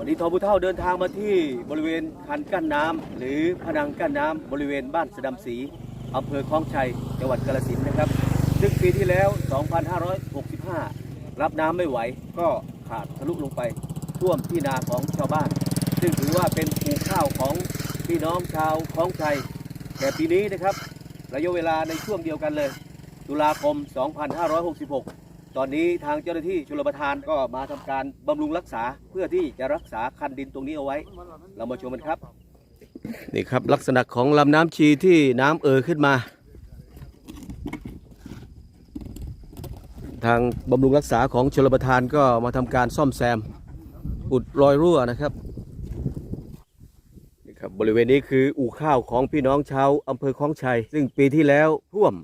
วันนี้ทอบุเท่าเดินทางมาที่บริเวณคันกั้นน้ำหรือพนังกั้นน้ำบริเวณบ้านสะดำศรีอำเภอคลองชัยจังหวัดกาฬสินธุ์นะครับ ซึ่งปีที่แล้ว 2565 รับน้ำไม่ไหวก็ขาดทะลุลงไปท่วมที่นาของชาวบ้าน ซึ่งถือว่าเป็นปลูกข้าวของพี่น้องชาวคลองชัย แต่ปีนี้นะครับระยะเวลาในช่วงเดียวกันเลย ตุลาคม 2566 ตอนนี้ทางเจ้าหน้าที่ชลประทานก็มาทำการบำรุงรักษาเพื่อที่จะรักษาคันดินตรงนี้เอาไว้ เรามาชมกันครับ นี่ครับลักษณะของลำน้ำชีที่น้ำเอ่อขึ้นมา ทางบำรุงรักษาของชลประทานก็มาทำการซ่อมแซมอุดรอยรั่วนะครับนี่ครับบริเวณนี้คืออู่ข้าวของพี่น้องชาวอำเภอคลองชัย ซึ่งปีที่แล้วท่วม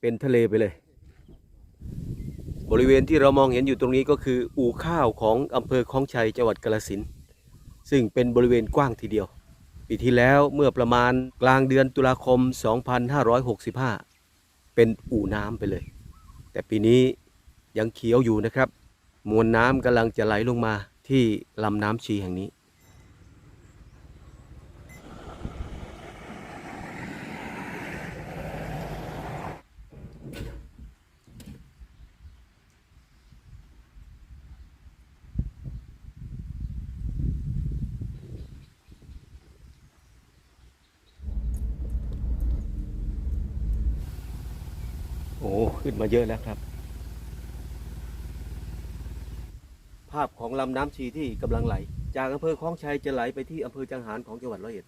เป็นทะเลไปเลย บริเวณที่เรามองเห็นอยู่ตรงนี้ก็คือ อู่ข้าวของอำเภอคลองชัยจังหวัดกาฬสินธุ์ซึ่งเป็นบริเวณกว้างทีเดียว ปีที่แล้วเมื่อประมาณกลางเดือนตุลาคม 2565 เป็นอู่น้ำไปเลย แต่ปีนี้ยังเขียวอยู่นะครับ มวลน้ำกำลังจะไหลลงมาที่ลำน้ำชีแห่งนี้ อ้ขึ้นมาเยอะแล้วครับ ภาพของลำน้ำชีที่กำลังไหล จากอำเภอคลองชัยจะไหลไปที่อำเภอจังหารของจังหวัดร้อยเอ็ด